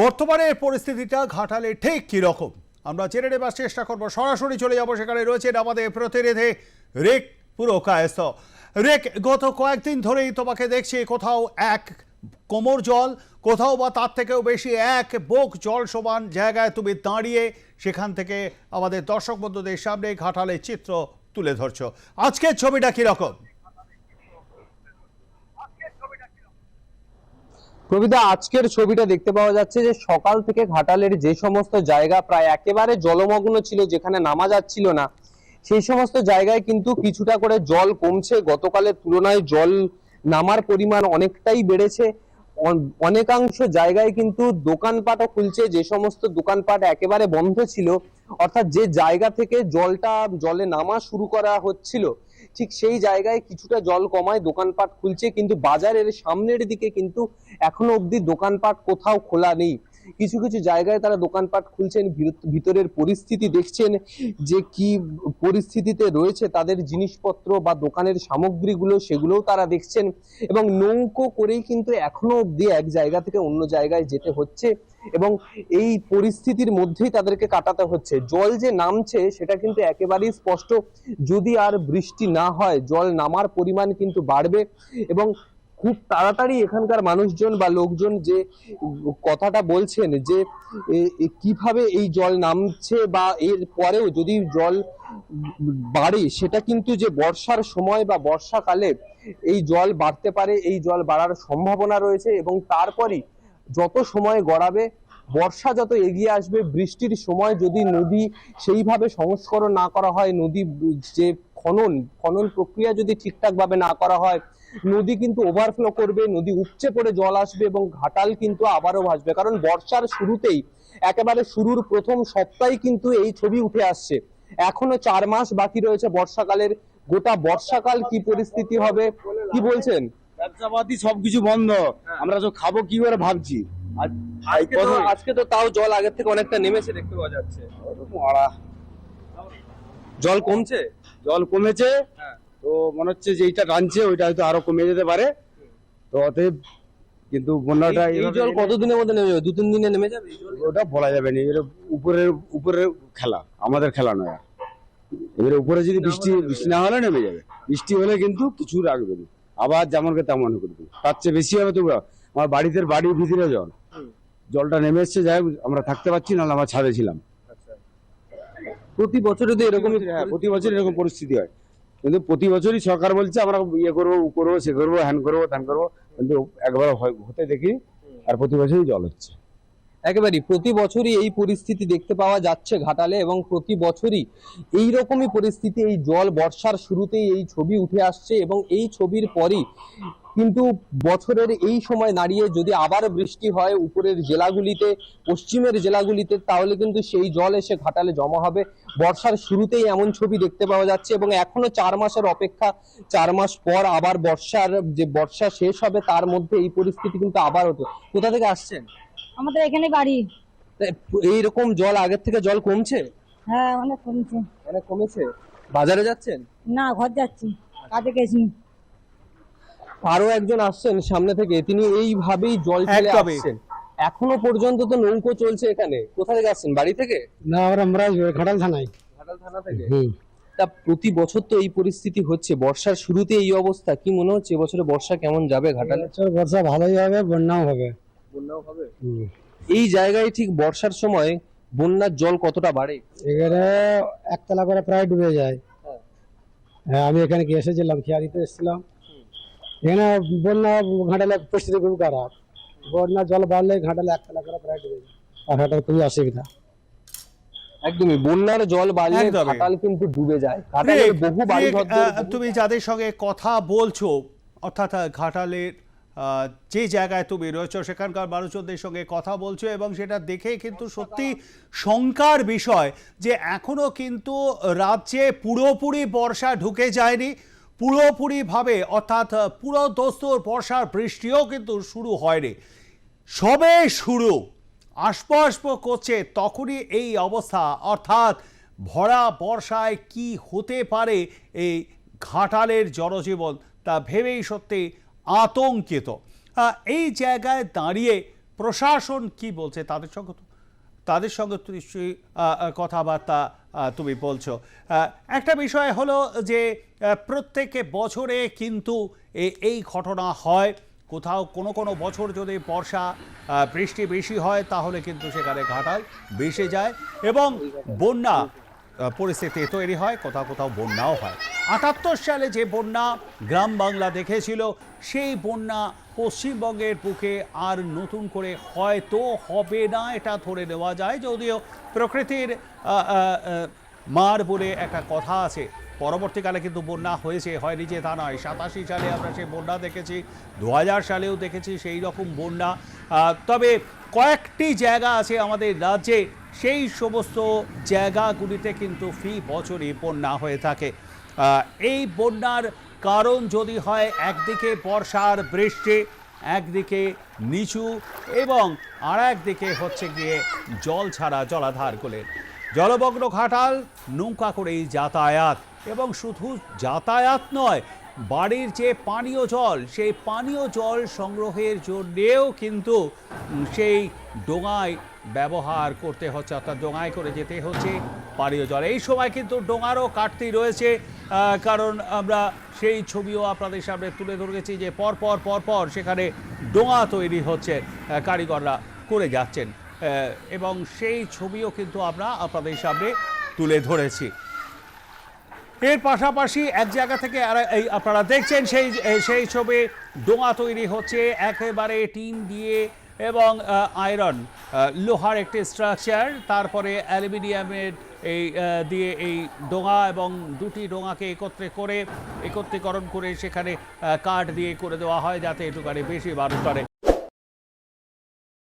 বর্তমানে পরিস্থিতিটা ঘাটালে ঠিক কীরকম? আমরা জেনে নেবার চেষ্টা করব। সরাসরি চলে যাব সেখানে রয়েছেন আমাদের প্রতিনিধি রেক পুরো কায়স্থ রেক, গত কয়েকদিন ধরেই তোমাকে দেখছি কোথাও এক কোমর জল, কোথাও বা তার থেকেও বেশি এক বোক জল সমান জায়গায় তুমি দাঁড়িয়ে সেখান থেকে আমাদের দর্শক বন্ধুদের সামনে ঘাটালের চিত্র তুলে ধরছো। আজকের ছবিটা কীরকম? কবিতা, আজকের ছবিটা দেখতে পাওয়া যাচ্ছে যে সকাল থেকে ঘাটালের যে সমস্ত জায়গা প্রায় একেবারে জলমগ্ন ছিল, যেখানে নামা যাচ্ছিল না, সেই সমস্ত জায়গায় কিন্তু কিছুটা করে জল কমছে। গতকালের তুলনায় জল নামার পরিমাণ অনেকটাই বেড়েছে। অনেকাংশ জায়গায় কিন্তু দোকানপাটও খুলছে, যে সমস্ত দোকানপাট একেবারে বন্ধ ছিল, অর্থাৎ যে জায়গা থেকে জলটা, জলে নামা শুরু করা হচ্ছিল, ঠিক সেই জায়গায় কিছুটা জল কমায় দোকানপাট খুলছে, কিন্তু বাজারের সামনের দিকে কিন্তু এখনও অবধি দোকানপাট কোথাও খোলা নেই। কিছু কিছু জায়গায় তারা দোকানপাট খুলছেন ভিতরের পরিস্থিতি দেখছেন যে কি পরিস্থিতিতে রয়েছে তাদের জিনিসপত্র বা দোকানের সামগ্রীগুলো, সেগুলোও তারা দেখছেন এবং নৌকো করেই কিন্তু এখনও অব্দি এক জায়গা থেকে অন্য জায়গায় যেতে হচ্ছে এবং এই পরিস্থিতির মধ্যেই তাদেরকে কাটাতে হচ্ছে। জল যে নামছে সেটা কিন্তু একেবারেই স্পষ্ট। যদি আর বৃষ্টি না হয়, জল নামার পরিমাণ কিন্তু বাড়বে এবং খুব তাড়াতাড়ি এখানকার মানুষজন বা লোকজন যে কথাটা বলছেন যে কীভাবে এই জল নামছে বা এর পরেও যদি জল বাড়ে, সেটা কিন্তু যে বর্ষার সময় বা বর্ষাকালে এই জল বাড়তে পারে, এই জল বাড়ার সম্ভাবনা রয়েছে এবং তারপরই যত সময় গড়াবে, বর্ষা যত এগিয়ে আসবে, বৃষ্টির সময় যদি নদী সেইভাবে সংস্করণ না করা হয়, নদী যে খনন খনন প্রক্রিয়া যদি ঠিকঠাক ভাবে না করা হয় নদী কিন্তু ওভারফ্লো করবে নদী উপচে পড়ে জল আসবে এবং ঘাটাল কিন্তু আবারও ভাসবে। কারণ বর্ষার শুরুতেই একেবারে শুরুর প্রথম সপ্তাহে কিন্তু এই ছবি উঠে আসছে। এখনও চার মাস বাকি রয়েছে বর্ষাকালের। গোটা বর্ষাকাল কি পরিস্থিতি হবে কি বলছেন? ব্যবসাপাতি সবকিছু বন্ধ। আমরা তো খাব কি করে ভাবছি? আজকে তো তাও জল আগের থেকে অনেকটা নেমেছে দেখতে পাওয়া যাচ্ছে। জল কমছে? জল কমেছে। হ্যাঁ। তো মনে হচ্ছে যে এইটা টানছে ওইটা হয়তো আরও কমে যেতে পারে। তো অতএব কিন্তু বন্যাটা এই- জল কতদিনের মধ্যে নেমে যাবে? দু তিন দিনে নেমে যাবে ওটা বলা যাবে না। এবারে উপরের উপরের খেলা আমাদের খেলা নয়। এবারে উপরে যদি বৃষ্টি বৃষ্টি না হলে নেমে যাবে। বৃষ্টি হলে কিন্তু কিছু রাখবে না। আবার যেমনকে তেমন করবে তার চেয়ে বেশি হবে তো আমার বাড়িতে বাড়ির ভিতরে জল। জলটা নেমে এসছে যাই হোক, আমরা থাকতে পারছি না আমরা ছাদে ছিলাম। প্রতি বছরে তো এরকম হ্যাঁ প্রতি বছর এরকম পরিস্থিতি হয়। কিন্তু প্রতি বছরই সরকার বলছে আমরা ইয়ে করব উ করব সে করব হ্যান করব ত্যান করব। কিন্তু একবার হয়- হতে দেখি আর প্রতি বছরই জল হচ্ছে। একেবারেই প্রতি বছরই এই পরিস্থিতি দেখতে পাওয়া যাচ্ছে ঘাটালে এবং প্রতি বছরই এই রকমই পরিস্থিতি, এই জল বর্ষার শুরুতেই এই ছবি উঠে আসছে এবং এই ছবির পরই কিন্তু বছরের এই সময় দাঁড়িয়ে যদি আবার বৃষ্টি হয় উপরের জেলাগুলিতে, পশ্চিমের জেলাগুলিতে, তাহলে কিন্তু সেই জল এসে ঘাটালে জমা হবে। বর্ষার শুরুতেই এমন ছবি দেখতে পাওয়া যাচ্ছে এবং এখনও চার মাসের অপেক্ষা, চার মাস পর আবার বর্ষার যে বর্ষা শেষ হবে, তার মধ্যে এই পরিস্থিতি কিন্তু আবার হতো কোথা থেকে আসছেন? আমাদের এখানে বাড়ি। এইরকম জল আগের থেকে জল কমছে? হ্যাঁ অনেক কমছে। অনেক কমেছে? বাজারে যাচ্ছেন? না ঘর যাচ্ছি। কাজে গেছি। আরও একজন আসছেন সামনে থেকে তিনি এইভাবেই জল ফেলে আসছেন। এখনও পর্যন্ত তো নৌকো চলছে এখানে। কোথা থেকে আসছেন বাড়ি থেকে? না আমরা আমরা ঘাটাল থানায়। ঘাটাল থানা থেকে? হুম। তা প্রতি বছর তো এই পরিস্থিতি হচ্ছে। বর্ষার শুরুতে এই অবস্থা। কি মনে হচ্ছে এবছরে বর্ষা কেমন যাবে ঘাটালে? বর্ষা ভালোই হবে বন্যাও হবে। বন্যাও হবে? এই জায়গায় ঠিক বর্ষার সময় বন্যার জল কতটা বাড়ে? এখানে একতলা করে প্রায় ডুবে যায়। হ্যাঁ। হ্যাঁ আমি এখানে গিয়ে এসেছিলাম খেয়ালিতে এসেছিলাম। এখানে বন্যা ঘাটালে পরিস্থিতি খুব খারাপ। বন্যা জল বাড়লে ঘাটালে একতলা করে প্রায় ডুবে যায়। আর ঘাটাল খুবই অসুবিধা। একদমই বন্যার জল বাড়লে। ঘাটাল কিন্তু ডুবে যায়। ঘাটালের রিক, বহু বাড়ি তুমি যাদের সঙ্গে কথা বলছো অর্থাৎ ঘাটালের যে জায়গায় তুমি রয়েছো, সেখানকার মানুষজনদের সঙ্গে কথা বলছো এবং সেটা দেখে কিন্তু সত্যি শঙ্কার বিষয় যে এখনও কিন্তু রাজ্যে পুরোপুরি বর্ষা ঢুকে যায়নি। পুরোপুরিভাবে অর্থাৎ পুরো দস্তুর বর্ষার বৃষ্টিও কিন্তু শুরু হয়নি। সবে শুরু। আসপো করছে তখনই এই অবস্থা। অর্থাৎ ভরা বর্ষায় কি হতে পারে এই ঘাটালের জনজীবন, তা ভেবেই সত্যি আতঙ্কিত। এই জায়গায় দাঁড়িয়ে প্রশাসন কি বলছে? তাদের সঙ্গে তাদের সঙ্গে তো নিশ্চয়ই কথাবার্তা তুমি বলছো। একটা বিষয় হলো যে প্রত্যেকে বছরে কিন্তু এই ঘটনা হয়। কোথাও কোনো কোনো বছর যদি বর্ষা বৃষ্টি বেশি হয়, তাহলে কিন্তু সেখানে ঘাটাল বেসে যায় এবং বন্যা পরিস্থিতি তৈরি হয়, কোথাও কোথাও বন্যাও হয়। আটাত্তর সালে যে বন্যা গ্রাম বাংলা দেখেছিল, সেই বন্যা পশ্চিমবঙ্গের বুকে আর নতুন করে হয়তো হবে না, এটা ধরে নেওয়া যায়। যদিও প্রকৃতির মার বলে একটা কথা আছে, পরবর্তীকালে কিন্তু বন্যা হয়েছে, হয়নি যে তা নয়। সাতাশি সালে আমরা সেই বন্যা দেখেছি দু হাজার সালেও দেখেছি সেই রকম বন্যা। তবে কয়েকটি জায়গা আছে আমাদের রাজ্যে সেই সমস্ত জায়গাগুলিতে কিন্তু ফি বছরই বন্যা হয়ে থাকে। এই বন্যার কারণ যদি হয়, একদিকে বর্ষার বৃষ্টি, একদিকে নিচু এবং আর একদিকে হচ্ছে গিয়ে জল ছাড়া জলাধারগুলির জলমগ্ন ঘাটাল, নৌকা করেই যাতায়াত এবং শুধু যাতায়াত নয় বাড়ির যে পানীয় জল, সেই পানীয় জল সংগ্রহের জন্যেও কিন্তু সেই ডোঙায় ব্যবহার করতে হচ্ছে, অর্থাৎ ডোঙায় করে যেতে হচ্ছে পানীয় জল। এই সময় কিন্তু ডোঙারও কাটতি রয়েছে কারণ আমরা সেই ছবিও আপনাদের সামনে তুলে ধরেছি যে পরপর পর পর পর সেখানে ডোঙা তৈরি হচ্ছে কারিগররা করে যাচ্ছেন এবং সেই ছবিও কিন্তু আমরা আপনাদের সামনে তুলে ধরেছি। এর পাশাপাশি এক জায়গা থেকে এই আপনারা দেখছেন সেই সেই ছবি, ডোঙা তৈরি হচ্ছে একেবারে টিন দিয়ে এবং আয়রন লোহার একটি স্ট্রাকচার তারপরে অ্যালুমিনিয়ামের এই দিয়ে এই ডোঙা এবং দুটি ডোঙাকে একত্রে করে, একত্রীকরণ করে সেখানে কাঠ দিয়ে করে দেওয়া হয় যাতে একটুখানি বেশি মানুষ করে